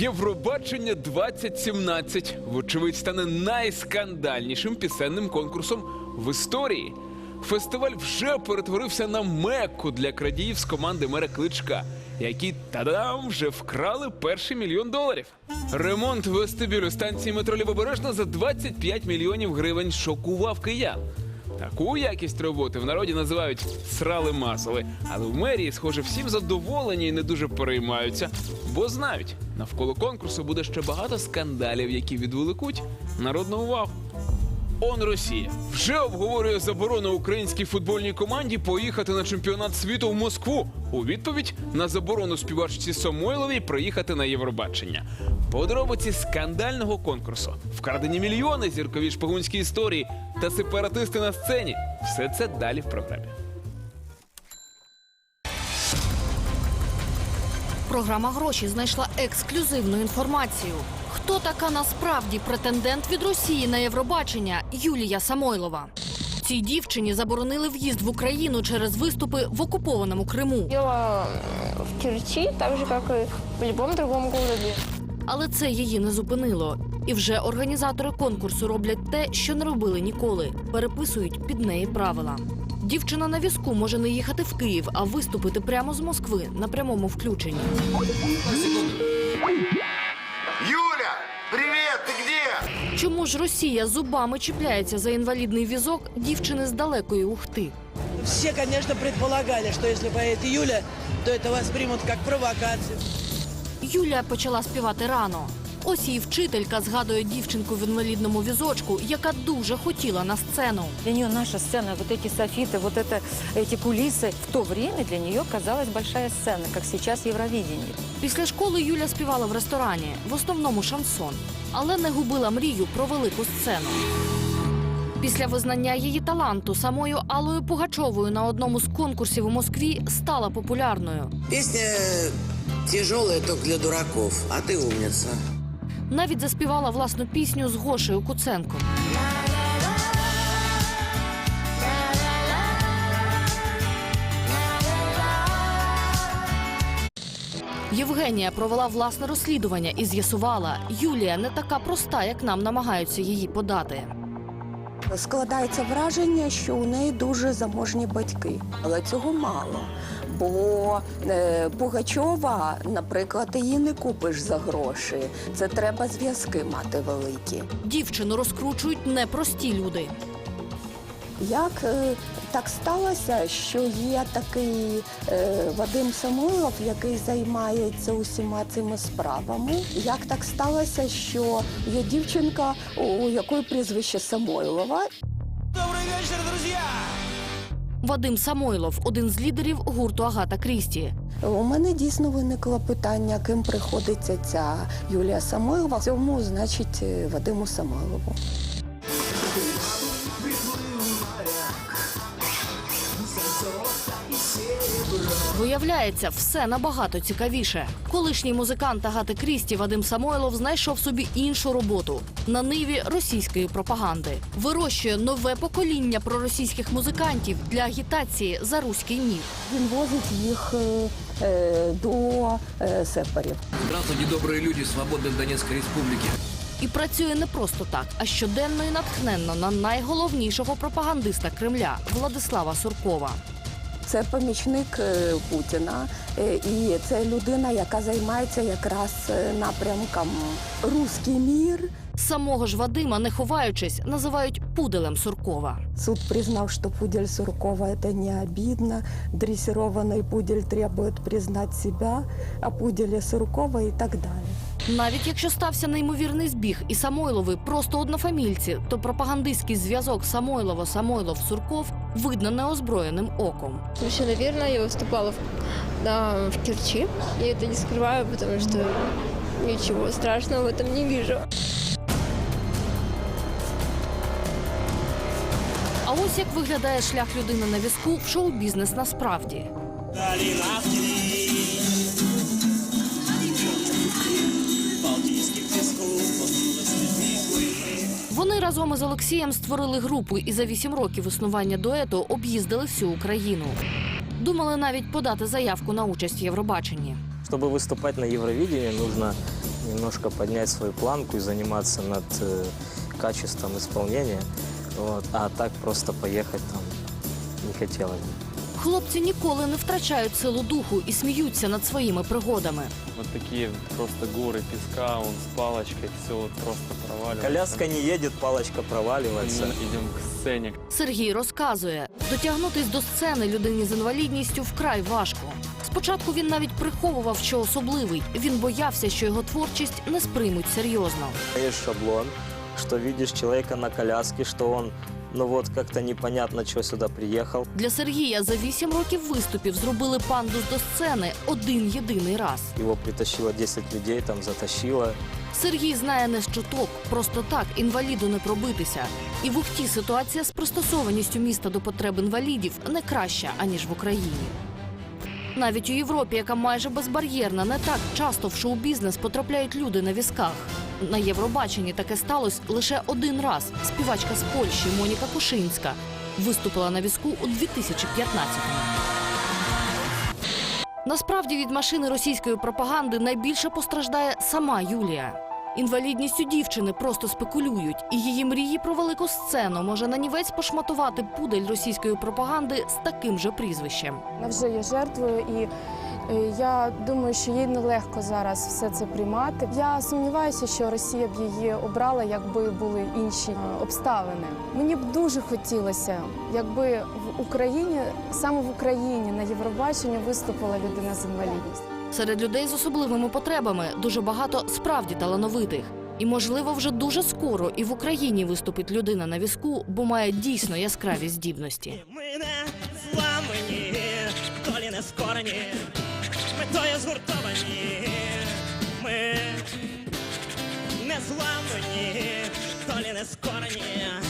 Євробачення 2017 вочевидь стане найскандальнішим пісенним конкурсом в історії. Фестиваль вже перетворився на мекку для крадіїв з команди мера Кличка, які тадам вже вкрали перший мільйон доларів. Ремонт вестибюлю станції метро Лівобережна за 25 мільйонів гривень шокував киян. Таку якість роботи в народі називають срали масоли, але в мерії, схоже, всім задоволені і не дуже переймаються, бо знають, навколо конкурсу буде ще багато скандалів, які відволікуть народну увагу. Он Росія вже обговорює заборону українській футбольній команді поїхати на чемпіонат світу в Москву у відповідь на заборону співачці Самойловій приїхати на Євробачення. Подробиці скандального конкурсу, вкрадені мільйони, зіркові шпигунські історії та сепаратисти на сцені. Все це далі в програмі. Програма гроші знайшла ексклюзивну інформацію. Хто така насправді претендент від Росії на Євробачення Юлія Самойлова? Цій дівчині заборонили в'їзд в Україну через виступи в окупованому Криму. Пела в Керчи, так же, как и в любом другом городе. Але це її не зупинило. І вже організатори конкурсу роблять те, що не робили ніколи. Переписують під неї правила. Дівчина на візку може не їхати в Київ, а виступити прямо з Москви на прямому включенні. Юля, привет, ты где? Чому ж Росія зубами чіпляється за інвалідний візок дівчини з далекої Ухти? Все, конечно, предполагали, что если поедет Юля, то это воспримут как провокацию. Юлія почала співати рано. Ось її вчителька згадує дівчинку в інвалідному візочку, яка дуже хотіла на сцену. Для нее наша сцена, вот эти софиты, вот это, эти кулисы, в то время для нее казалась большая сцена, как сейчас Евровидение. Після школи Юля співала в ресторані, в основному шансон, але не губила мрію про велику сцену. Після визнання її таланту самою Аллою Пугачовою на одному з конкурсів у Москві стала популярною. Песня тяжелая только для дураков, а ты умница. Навіть заспівала власну пісню з Гошею Куценком. Євгенія провела власне розслідування і з'ясувала, Юлія не така проста, як нам намагаються її подати. Складається враження, що у неї дуже заможні батьки, але цього мало. Бо е, Пугачова, наприклад, її не купиш за гроші. Це треба зв'язки мати великі. Дівчину розкручують непрості люди. Як е, так сталося, що є такий е, Вадим Самойлов, який займається усіма цими справами? Як так сталося, що є дівчинка, у якої прізвище Самойлова, Добрый вечер, друзья! Вадим Самойлов один з лідерів гурту Агата Крісті. У мене дійсно виникло питання, ким приходиться ця Юлія Самойлова. Цьому, значить, е, Вадиму Самойлову. Виявляється, все набагато цікавіше. Колишній музикант Агати Крісті Вадим Самойлов знайшов собі іншу роботу на ниві російської пропаганди. Вирощує нове покоління проросійських музикантів для агітації за руський мір. Він возить їх е, е, до е, сепарів. Здравствуйте, добрые люди свободной Донецкой Республики. І працює не просто так, а щоденно і натхненно на найголовнішого пропагандиста Кремля Владислава Суркова. Це помічник е, Путіна, е, і це людина, яка займається якраз е, напрямком Руський мір. Самого ж Вадима, не ховаючись, називають пуделем Суркова. Суд признал, что пудель Суркова это не обидно. Дрессированный пудель требует признать себя, а пуделя Суркова и так далее. Навіть якщо стався неймовірний збіг і Самойлови просто однофамільці, то пропагандистський зв'язок Самойлова Самойлов Сурков видно неозброєним оком. Совершенно верно, я выступала в, да, в Керчи. Я это не скрываю, потому что ничего страшного в этом не вижу. А ось як виглядає шлях людини на візку в шоу-бізнес насправді. Вони разом із Олексієм створили групу і за вісім років існування дуету об'їздили всю Україну. Думали навіть подати заявку на участь в Євробаченні. Чтобы выступать на Евровидении, нужно немножко поднять свою планку и заниматься над э, качеством исполнения. Вот. А так просто поехать там не хотелось бы. Хлопці ніколи не втрачають силу духу і сміються над своїми пригодами. Вот такие просто горы песка, он с палочкой, все вот просто проваливается. Коляска не едет, палочка проваливается. Именно идем к сцене. Сергій розказує, дотягнутись до сцени людині з інвалідністю вкрай важко. Спочатку він навіть приховував, що особливий. Він боявся, що його творчість не сприймуть серйозно. Есть шаблон, что видишь человека на коляске, что он, ну вот как-то непонятно, что сюда приехал. Для Сергія за вісім років виступів зробили пандус до сцени один єдиний раз. Его притащило 10 людей, там затащило. Sергій знає не з чуток, просто так інваліду не пробитися. І в Ухті ситуація з пристосованістю міста до потреб інвалідів не краща аніж в Україні. Навіть у Європі, яка майже безбар'єрна, не так часто в шоу-бізнес потрапляють люди на візках. На Євробаченні таке сталося лише один раз. Співачка з Польщі Моніка Кушинська виступила на візку у 2015-му. Насправді від машини російської пропаганди найбільше постраждає сама Юлія. Інвалідністю дівчини просто спекулюють, і її мрії про велику сцену може нанівець пошматувати пудель російської пропаганди з таким же прізвищем. Вона вже є жертвою, і я думаю, що їй нелегко зараз все це приймати. Я сумніваюся, що Росія б її обрала, якби були інші е, обставини. Мені б дуже хотілося, якби в Україні, саме в Україні на Євробаченні виступила людина з інвалідністю. Серед людей з особливими потребами дуже багато справді талановитих. І, можливо, вже дуже скоро і в Україні виступить людина на візку, бо має дійсно яскраві здібності. Ми не зламані, долі не скорені, метою згуртовані. Ми не зламані, долі не скорені.